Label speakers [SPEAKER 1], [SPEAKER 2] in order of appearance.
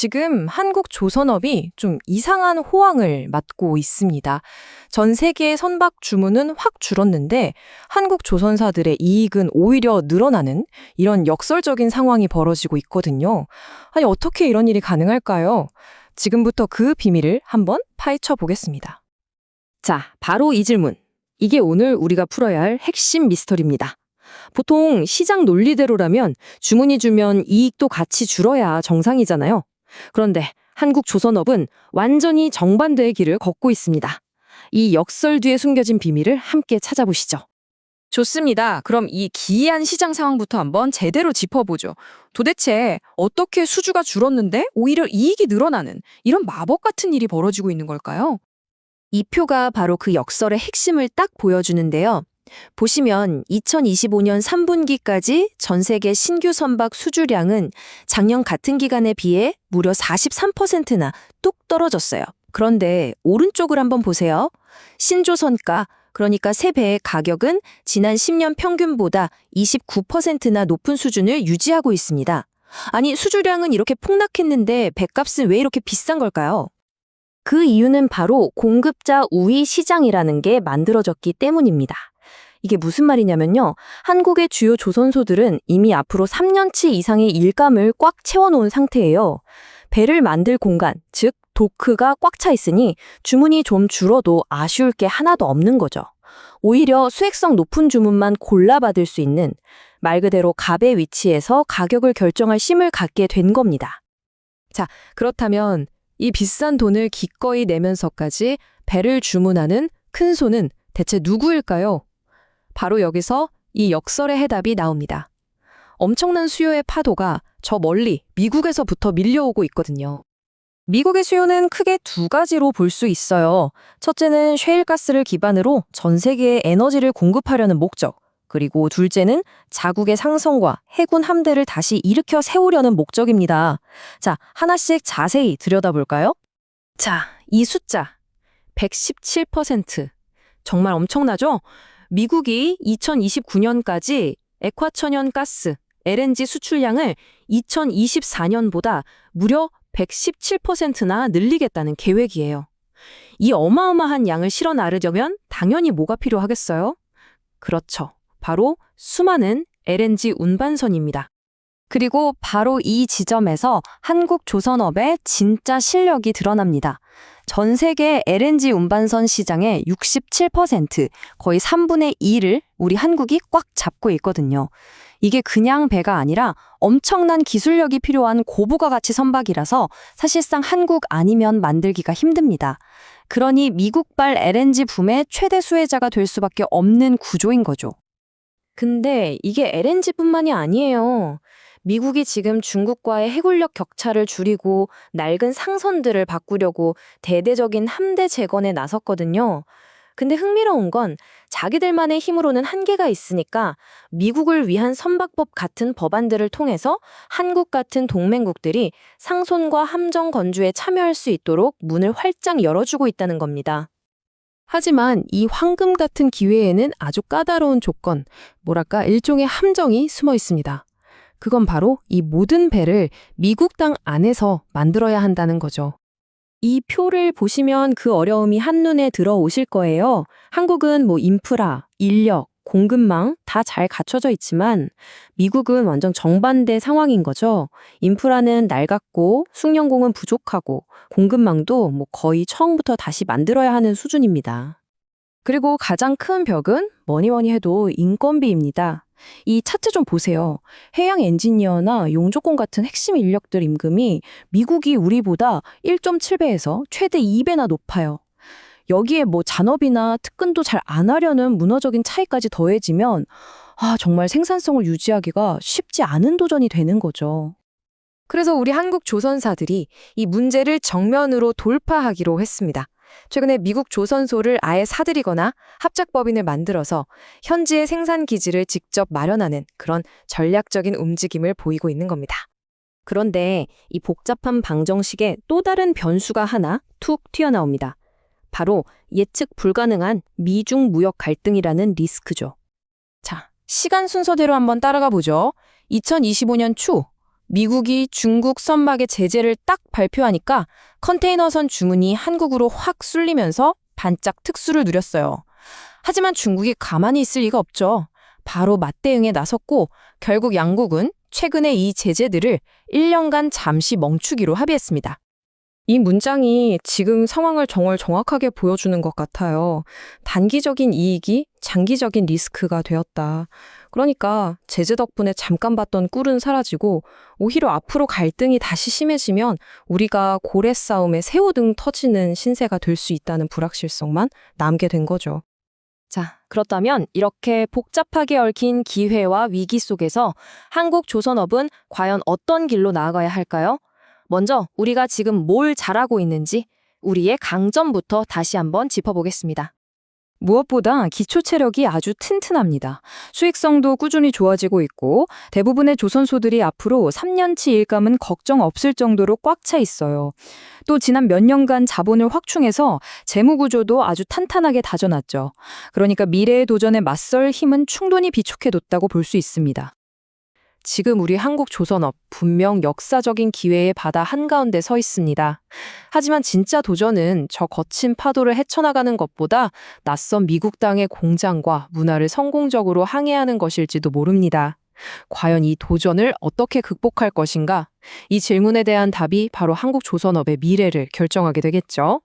[SPEAKER 1] 지금 한국 조선업이 좀 이상한 호황을 맞고 있습니다. 전 세계의 선박 주문은 확 줄었는데 한국 조선사들의 이익은 오히려 늘어나는 이런 역설적인 상황이 벌어지고 있거든요. 아니, 어떻게 이런 일이 가능할까요? 지금부터 그 비밀을 한번 파헤쳐 보겠습니다. 자, 바로 이 질문. 이게 오늘 우리가 풀어야 할 핵심 미스터리입니다. 보통 시장 논리대로라면 주문이 주면 이익도 같이 줄어야 정상이잖아요. 그런데 한국 조선업은 완전히 정반대의 길을 걷고 있습니다. 이 역설 뒤에 숨겨진 비밀을 함께 찾아보시죠. 좋습니다. 그럼 이 기이한 시장 상황부터 한번 제대로 짚어보죠. 도대체 어떻게 수주가 줄었는데 오히려 이익이 늘어나는 이런 마법 같은 일이 벌어지고 있는 걸까요? 이 표가 바로 그 역설의 핵심을 딱 보여주는데요. 보시면 2025년 3분기까지 전 세계 신규 선박 수주량은 작년 같은 기간에 비해 무려 43%나 뚝 떨어졌어요. 그런데 오른쪽을 한번 보세요. 신조선가, 그러니까 세 배의 가격은 지난 10년 평균보다 29%나 높은 수준을 유지하고 있습니다. 아니, 수주량은 이렇게 폭락했는데 배값은 왜 이렇게 비싼 걸까요? 그 이유는 바로 공급자 우위 시장이라는 게 만들어졌기 때문입니다. 이게 무슨 말이냐면요. 한국의 주요 조선소들은 이미 앞으로 3년치 이상의 일감을 꽉 채워놓은 상태예요. 배를 만들 공간, 즉 도크가 꽉 차 있으니 주문이 좀 줄어도 아쉬울 게 하나도 없는 거죠. 오히려 수익성 높은 주문만 골라받을 수 있는 말 그대로 갑의 위치에서 가격을 결정할 힘을 갖게 된 겁니다. 자, 그렇다면 이 비싼 돈을 기꺼이 내면서까지 배를 주문하는 큰 손은 대체 누구일까요? 바로 여기서 이 역설의 해답이 나옵니다. 엄청난 수요의 파도가 저 멀리 미국에서부터 밀려오고 있거든요. 미국의 수요는 크게 두 가지로 볼 수 있어요. 첫째는 셰일가스를 기반으로 전 세계에 에너지를 공급하려는 목적, 그리고 둘째는 자국의 상성과 해군 함대를 다시 일으켜 세우려는 목적입니다. 자, 하나씩 자세히 들여다볼까요? 자, 이 숫자 117%. 정말 엄청나죠? 미국이 2029년까지 액화천연 가스, LNG 수출량을 2024년보다 무려 117%나 늘리겠다는 계획이에요. 이 어마어마한 양을 실어 나르려면 당연히 뭐가 필요하겠어요? 그렇죠. 바로 수많은 LNG 운반선입니다. 그리고 바로 이 지점에서 한국 조선업의 진짜 실력이 드러납니다. 전 세계 LNG 운반선 시장의 67%, 거의 3분의 2를 우리 한국이 꽉 잡고 있거든요. 이게 그냥 배가 아니라 엄청난 기술력이 필요한 고부가 가치 선박이라서 사실상 한국 아니면 만들기가 힘듭니다. 그러니 미국발 LNG 붐의 최대 수혜자가 될 수밖에 없는 구조인 거죠. 근데 이게 LNG뿐만이 아니에요. 미국이 지금 중국과의 해군력 격차를 줄이고 낡은 상선들을 바꾸려고 대대적인 함대 재건에 나섰거든요. 근데 흥미로운 건 자기들만의 힘으로는 한계가 있으니까 미국을 위한 선박법 같은 법안들을 통해서 한국 같은 동맹국들이 상손과 함정 건주에 참여할 수 있도록 문을 활짝 열어주고 있다는 겁니다. 하지만 이 황금 같은 기회에는 아주 까다로운 조건, 뭐랄까 일종의 함정이 숨어 있습니다. 그건 바로 이 모든 배를 미국 땅 안에서 만들어야 한다는 거죠. 이 표를 보시면 그 어려움이 한눈에 들어오실 거예요. 한국은 뭐 인프라, 인력, 공급망 다 잘 갖춰져 있지만 미국은 완전 정반대 상황인 거죠. 인프라는 낡았고 숙련공은 부족하고 공급망도 뭐 거의 처음부터 다시 만들어야 하는 수준입니다. 그리고 가장 큰 벽은 뭐니 뭐니 해도 인건비입니다. 이 차트 좀 보세요. 해양 엔지니어나 용조공 같은 핵심 인력들 임금이 미국이 우리보다 1.7배에서 최대 2배나 높아요. 여기에 뭐 잔업이나 특근도 잘 안 하려는 문화적인 차이까지 더해지면 아, 정말 생산성을 유지하기가 쉽지 않은 도전이 되는 거죠. 그래서 우리 한국 조선사들이 이 문제를 정면으로 돌파하기로 했습니다. 최근에 미국 조선소를 아예 사들이거나 합작법인을 만들어서 현지의 생산 기지를 직접 마련하는 그런 전략적인 움직임을 보이고 있는 겁니다. 그런데 이 복잡한 방정식에 또 다른 변수가 하나 툭 튀어나옵니다. 바로 예측 불가능한 미중 무역 갈등이라는 리스크죠. 자, 시간 순서대로 한번 따라가 보죠. 2025년 초 미국이 중국 선박의 제재를 딱 발표하니까 컨테이너선 주문이 한국으로 확 쏠리면서 반짝 특수를 누렸어요. 하지만 중국이 가만히 있을 리가 없죠. 바로 맞대응에 나섰고 결국 양국은 최근에 이 제재들을 1년간 잠시 멈추기로 합의했습니다. 이 문장이 지금 상황을 정말 정확하게 보여주는 것 같아요. 단기적인 이익이 장기적인 리스크가 되었다. 그러니까 제재 덕분에 잠깐 봤던 꿀은 사라지고 오히려 앞으로 갈등이 다시 심해지면 우리가 고래 싸움에 새우등 터지는 신세가 될 수 있다는 불확실성만 남게 된 거죠. 자, 그렇다면 이렇게 복잡하게 얽힌 기회와 위기 속에서 한국 조선업은 과연 어떤 길로 나아가야 할까요? 먼저 우리가 지금 뭘 잘하고 있는지 우리의 강점부터 다시 한번 짚어보겠습니다. 무엇보다 기초 체력이 아주 튼튼합니다. 수익성도 꾸준히 좋아지고 있고 대부분의 조선소들이 앞으로 3년치 일감은 걱정 없을 정도로 꽉 차 있어요. 또 지난 몇 년간 자본을 확충해서 재무 구조도 아주 탄탄하게 다져놨죠. 그러니까 미래의 도전에 맞설 힘은 충분히 비축해뒀다고 볼 수 있습니다. 지금 우리 한국 조선업 분명 역사적인 기회의 바다 한가운데 서 있습니다. 하지만 진짜 도전은 저 거친 파도를 헤쳐나가는 것보다 낯선 미국 땅의 공장과 문화를 성공적으로 항해하는 것일지도 모릅니다. 과연 이 도전을 어떻게 극복할 것인가? 이 질문에 대한 답이 바로 한국 조선업의 미래를 결정하게 되겠죠.